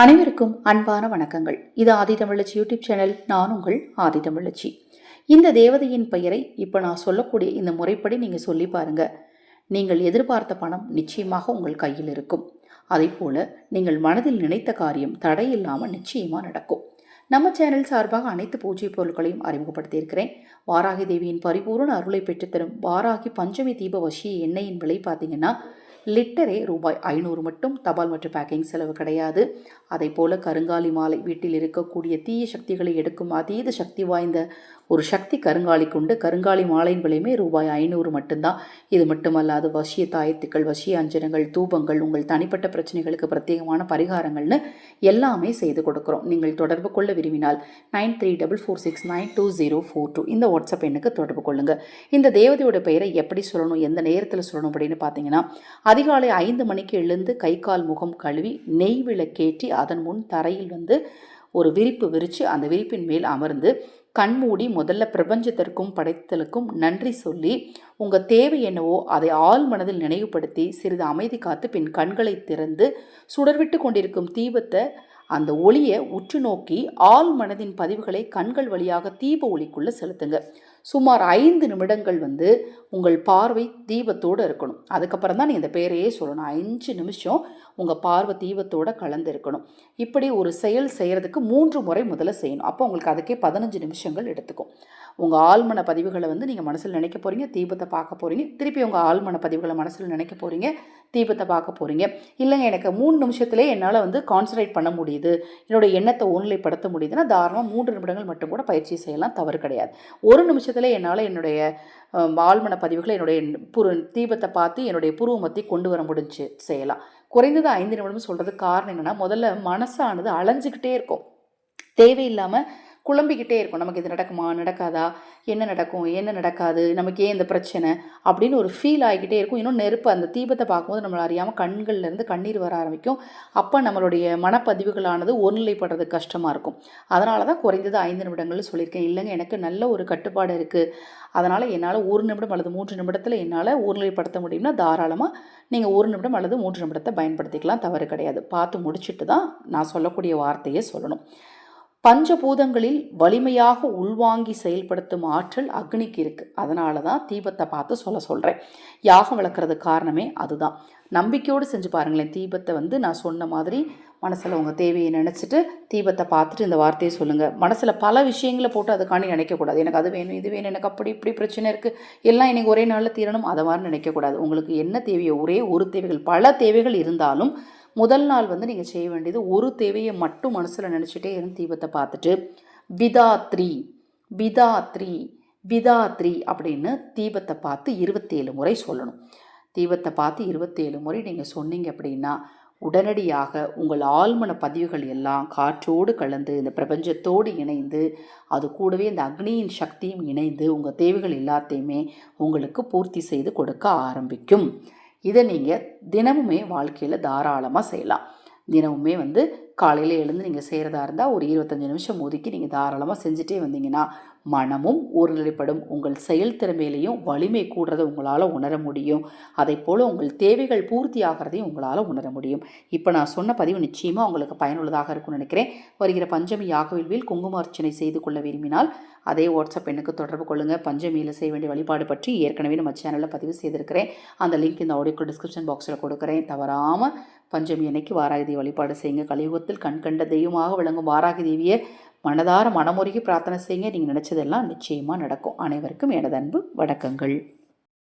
அனைவருக்கும் அன்பான வணக்கங்கள். இது ஆதிதமிழச்சி யூடியூப் சேனல் நான் உங்கள் ஆதிதமிழச்சி இந்த தேவதையின் பெயரை இப்போ நான் சொல்லக்கூடிய இந்த முறைப்படி நீங்கள் சொல்லி பாருங்க. நீங்கள் எதிர்பார்த்த பணம் நிச்சயமாக உங்கள் கையில் இருக்கும். அதே போல நீங்கள் மனதில் நினைத்த காரியம் தடையில்லாமல் நிச்சயமாக நடக்கும். நம்ம சேனல் சார்பாக அனைத்து பூஜை பொருட்களையும் அறிமுகப்படுத்தியிருக்கிறேன். வாராகி தேவியின் பரிபூர்ண அருளை பெற்றுத்தரும் வாராகி பஞ்சமி தீப வசிய எண்ணெயின் விலை பார்த்தீங்கன்னா லிட்டரே ரூபாய் ஐநூறு மட்டும் தபால் மற்றும் பேக்கிங் செலவு கிடையாது. அதை போல கருங்காலி மாலை வீட்டில் இருக்கக்கூடிய தீய சக்திகளை எடுக்கும் அதீத சக்தி வாய்ந்த ஒரு சக்தி கருங்காலி கொண்டு கருங்காலி மாலையின் விலையுமே ரூபாய் ஐநூறு மட்டும்தான். இது மட்டுமல்லாது வசிய தாயத்துக்கள் வசிய அஞ்சனங்கள் தூபங்கள் உங்கள் தனிப்பட்ட பிரச்சனைகளுக்கு பிரத்யேகமான பரிகாரங்கள்னு எல்லாமே செய்து கொடுக்குறோம். நீங்கள் தொடர்பு கொள்ள விரும்பினால் nine three double four six nine two zero four two இந்த வாட்ஸ்அப் எண்ணுக்கு தொடர்பு கொள்ளுங்கள் இந்த தேவதையோட பெயரை எப்படி சொல்லணும் எந்த நேரத்தில் சொல்லணும் அப்படின்னு பார்த்தீங்கன்னா அதிகாலை ஐந்து மணிக்கு எழுந்து கை கால் முகம் கழுவி நெய் விளக்கேற்றி அதன் முன் தரையில் வந்து ஒரு விரிப்பு விரித்து அந்த விரிப்பின் மேல் அமர்ந்து கண்மூடி முதல்ல பிரபஞ்சத்திற்கும் படைத்தலுக்கும் நன்றி சொல்லி உங்கள் தேவை என்னவோ அதை ஆள் மனதில் நினைவுபடுத்தி சிறிது அமைதி காத்து பின் கண்களை திறந்து சுடர்விட்டு கொண்டிருக்கும் தீபத்தை அந்த ஒளியை உற்று நோக்கி ஆள் மனதின் பதிவுகளை கண்கள் வழியாக தீப ஒளிக்குள்ளே செலுத்துங்க. சுமார் ஐந்து நிமிடங்கள் வந்து உங்கள் பார்வை தீபத்தோடு இருக்கணும். அதுக்கப்புறம் தான் நீங்கள் இந்த பேரையே சொல்லணும். அஞ்சு நிமிஷம் உங்கள் பார்வை தீபத்தோடு கலந்து இருக்கணும். இப்படி ஒரு செயல் செய்கிறதுக்கு மூன்று முறை முதல்ல செய்யணும். அப்போ உங்களுக்கு அதுக்கே பதினஞ்சு நிமிஷங்கள் எடுத்துக்கும். உங்கள் ஆழ்மன பதிவுகளை வந்து நீங்கள் மனசில் நினைக்க போகிறீங்க தீபத்தை பார்க்க போகிறீங்க திருப்பி உங்கள் ஆழ்மன பதிவுகளை மனசில் நினைக்க போகிறீங்க தீபத்தை பார்க்க போகிறீங்க இல்லைங்க எனக்கு மூணு நிமிஷத்துலேயே என்னால் வந்து கான்சன்ட்ரேட் பண்ண முடியுது. என்னோடய எண்ணத்தை ஒன்றிலைப்படுத்த முடியுதுன்னா தாராளமாக மூன்று நிமிடங்கள் மட்டும் கூட பயிற்சி செய்யலாம் தவறு கிடையாது. ஒரு நிமிஷத்தில் என்னால் என்னுடைய ஆழ்மன பதிவுகளை என்னுடைய புரு தீபத்தை பார்த்து என்னுடைய புருவமத்தை கொண்டு வர முடிஞ்சு செய்யலாம். குறைந்தது ஐந்து நிமிடம் சொல்கிறதுக்கு காரணம் என்னென்னா முதல்ல மனசானது அலைஞ்சிக்கிட்டே இருக்கும். தேவையில்லாமல் குழம்பிக்கிட்டே இருக்கும். நமக்கு இது நடக்குமா? நடக்காதா? என்ன நடக்கும்? என்ன நடக்காது? நமக்கு ஏன் இந்த பிரச்சனை? அப்படின்னு ஒரு ஃபீல் ஆகிக்கிட்டே இருக்கும். இன்னும் நெருப்பு அந்த தீபத்தை பார்க்கும்போது நம்மளை அறியாமல் கண்கள்லேருந்து கண்ணீர் வர ஆரம்பிக்கும். அப்போ நம்மளுடைய மனப்பதிவுகளானது ஒருநிலைப்படுறது கஷ்டமாக இருக்கும். அதனால தான் குறைந்தது ஐந்து நிமிடங்கள்னு சொல்லியிருக்கேன். இல்லைங்க எனக்கு நல்ல ஒரு கட்டுப்பாடு இருக்குது அதனால் என்னால் ஒரு நிமிடம் அல்லது மூன்று நிமிடத்தில் என்னால் ஒருநிலைப்படுத்த முடியும்னா தாராளமாக நீங்கள் ஒரு நிமிடம் அல்லது மூன்று நிமிடத்தை பயன்படுத்திக்கலாம். தவறு கிடையாது. பார்த்து முடிச்சுட்டு தான் நான் சொல்லக்கூடிய வார்த்தையை சொல்லணும். பஞ்சபூதங்களில் வலிமையாக உள்வாங்கி செயல்படுத்தும் ஆற்றல் அக்னிக்கு இருக்குது அதனால தான் தீபத்தை பார்த்து சொல்ல சொல்கிறேன் யாகம் வளர்க்குறது காரணமே அதுதான். நம்பிக்கையோடு செஞ்சு பாருங்களேன். தீபத்தை வந்து நான் சொன்ன மாதிரி மனசில் உங்கள் தேவையை நினச்சிட்டு தீபத்தை பார்த்துட்டு இந்த வார்த்தையை சொல்லுங்கள் மனசில் பல விஷயங்களை போட்டு அதுக்காண்டி நினைக்கக்கூடாது. எனக்கு அது வேணும் இது வேணும் எனக்கு அப்படி இப்படி பிரச்சனை இருக்குது எல்லாம் எனக்கு ஒரே நாளில் தீரணும் அதை மாதிரி நினைக்கக்கூடாது. உங்களுக்கு என்ன தேவையோ ஒரே ஒரு தேவைகள் பல தேவைகள் இருந்தாலும் முதல் நாள் வந்து நீங்கள் செய்ய வேண்டியது ஒரு தேவையை மட்டும் மனசில் நினச்சிட்டே இருந்து தீபத்தை பார்த்துட்டு விதாத்ரி விதாத்ரி விதாத்ரி அப்படின்னு தீபத்தை பார்த்து இருபத்தேழு முறை சொல்லணும். தீபத்தை பார்த்து இருபத்தேழு முறை நீங்கள் சொன்னீங்க அப்படின்னா உடனடியாக உங்கள் ஆழ்மன பதிவுகள் எல்லாம் காற்றோடு கலந்து இந்த பிரபஞ்சத்தோடு இணைந்து அது கூடவே இந்த அக்னியின் சக்தியும் இணைந்து உங்கள் தேவைகள் எல்லாத்தையுமே உங்களுக்கு பூர்த்தி செய்து கொடுக்க ஆரம்பிக்கும். இதை நீங்கள் தினமுமே வாழ்க்கையில் தாராளமாக செய்யலாம். தினமுமே வந்து காலையில் எழுந்து நீங்கள் செய்கிறதா இருந்தால் ஒரு இருபத்தஞ்சி நிமிஷம் ஒதுக்கி நீங்கள் தாராளமாக செஞ்சுட்டே வந்தீங்கன்னா மனமும் ஒருநிலைப்படும் உங்கள் செயல் திறமையிலையும் வலிமை கூடுறதை உங்களால் உணர முடியும். அதை போல் உங்கள் தேவைகள் பூர்த்தி ஆகிறதையும் உங்களால் உணர முடியும். இப்போ நான் சொன்ன பதிவு நிச்சயமாக உங்களுக்கு பயனுள்ளதாக இருக்கும்னு நினைக்கிறேன். வருகிற பஞ்சமி யாகவில்வில் குங்கும அர்ச்சனை செய்து கொள்ள விரும்பினால் அதே வாட்ஸ்அப் எண்ணுக்கு தொடர்பு கொள்ளுங்கள் பஞ்சமியில் செய்ய வேண்டிய வழிபாடு பற்றி ஏற்கனவே நம்ம சேனலில் பதிவு செய்திருக்கிறேன். அந்த லிங்க் இந்த ஆடியோக்கு டிஸ்கிரிப்ஷன் பாக்ஸில் கொடுக்குறேன். தவறாமல் பஞ்சமி அன்னைக்கு வாராகி வழிபாடு செய்யுங்க. கலியுகத்தில் கண்கண்ட தெய்வமாக விளங்கும் வாராகி தேவியை மனதார மனமுருகி பிரார்த்தனை செய்யுங்க. நீங்கள் நினச்சதெல்லாம் நிச்சயமாக நடக்கும். அனைவருக்கும் எனது அன்பு வணக்கங்கள்.